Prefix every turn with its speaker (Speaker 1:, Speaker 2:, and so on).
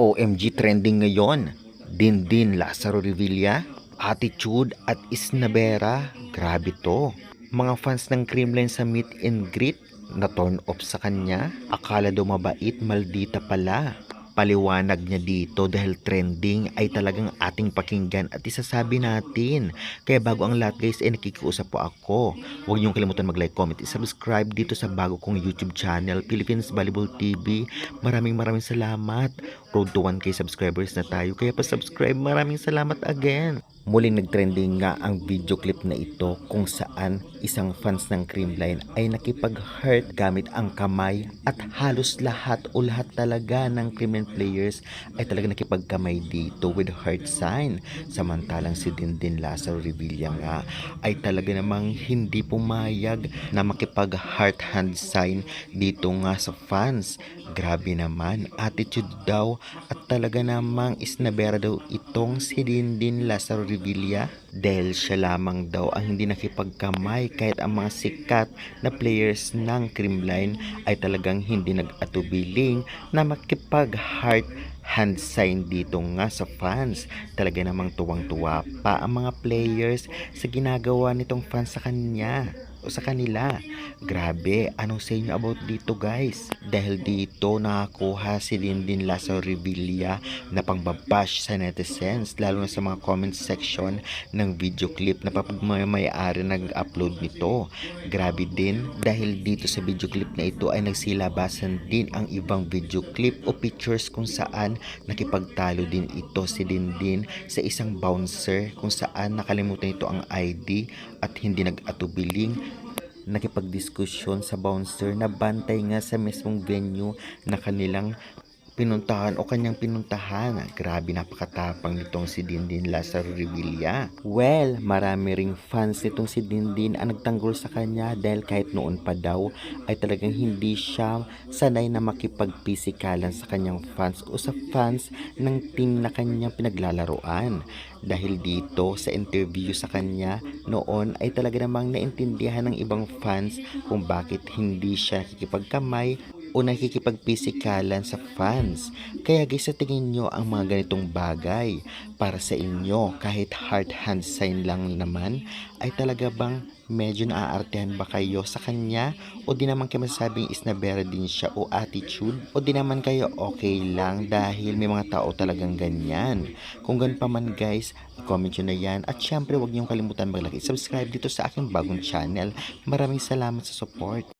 Speaker 1: OMG trending ngayon. Dindin Lazaro Revilla, Attitude at Isnabera. Grabe to. Mga fans ng Creamline sa meet and greet na turn off sa kanya. Akala daw mabait, maldita pala. Paliwanag niya dito dahil trending ay talagang ating pakinggan at isasabi natin. Kaya bago ang lahat guys ay nakikiusap po ako. Huwag niyong kalimutan mag-like, comment, subscribe dito sa bago kong YouTube channel, Philippines Volleyball TV. Maraming maraming salamat. Road to 1k subscribers na tayo. Kaya pa subscribe, maraming salamat again. Muling nagtrending nga ang video clip na ito kung saan isang fans ng Creamline ay nakipag-hurt gamit ang kamay at halos lahat o lahat talaga ng Creamline players ay talaga nakipagkamay dito with heart sign. Samantalang si Dindin Lazaro Revilla nga ay talaga namang hindi pumayag na makipag-heart hand sign dito nga sa fans. Grabe naman, attitude daw at talaga namang isnabera daw itong si Dindin Lazaro Revilla dahil siya lamang daw ang hindi nakipagkamay kahit ang mga sikat na players ng Creamline ay talagang hindi nag-atubiling na makipag-heart hand sign dito nga sa fans. Talaga namang tuwang-tuwa pa ang mga players sa ginagawa nitong fans sa kanya sa kanila. Grabe, anong sa inyo about dito guys? Dahil dito nakakuha si Dindin Lazaro Revilla na pangbabash sa netizens lalo na sa mga comment section ng video clip na papagmamayari nag-upload nito. Grabe din dahil dito sa video clip na ito ay nagsilabasan din ang ibang video clip o pictures kung saan nakipagtalo din ito si Dindin sa isang bouncer kung saan nakalimutan ito ang ID at hindi nag-atubiling nakipagdiskusyon sa bouncer na bantay nga sa mismong venue na kanilang pinuntahan o kanyang pinuntahan. Grabe napakatapang nitong si Dindin Lazaro Revilla. Well, marami ring fans nitong si Dindin ang nagtanggol sa kanya dahil kahit noon pa daw ay talagang hindi siya sanay na makipagpisikalan sa kanyang fans o sa fans ng team na kanyang pinaglalaroan. Dahil dito sa interview sa kanya noon ay talaga namang naintindihan ng ibang fans kung bakit hindi siya kikipagkamay o nakikipagpisikalan sa fans. Kaya guys, tingin nyo ang mga ganitong bagay para sa inyo kahit heart hand sign lang naman ay talaga bang medyo naaartehan ba kayo sa kanya o di naman kayo masasabing isnabera din siya o attitude o di naman kayo okay lang dahil may mga tao talagang ganyan. Kung ganun pa man guys, comment nyo na yan at syempre huwag niyong kalimutan mag-like, subscribe dito sa aking bagong channel. Maraming salamat sa support.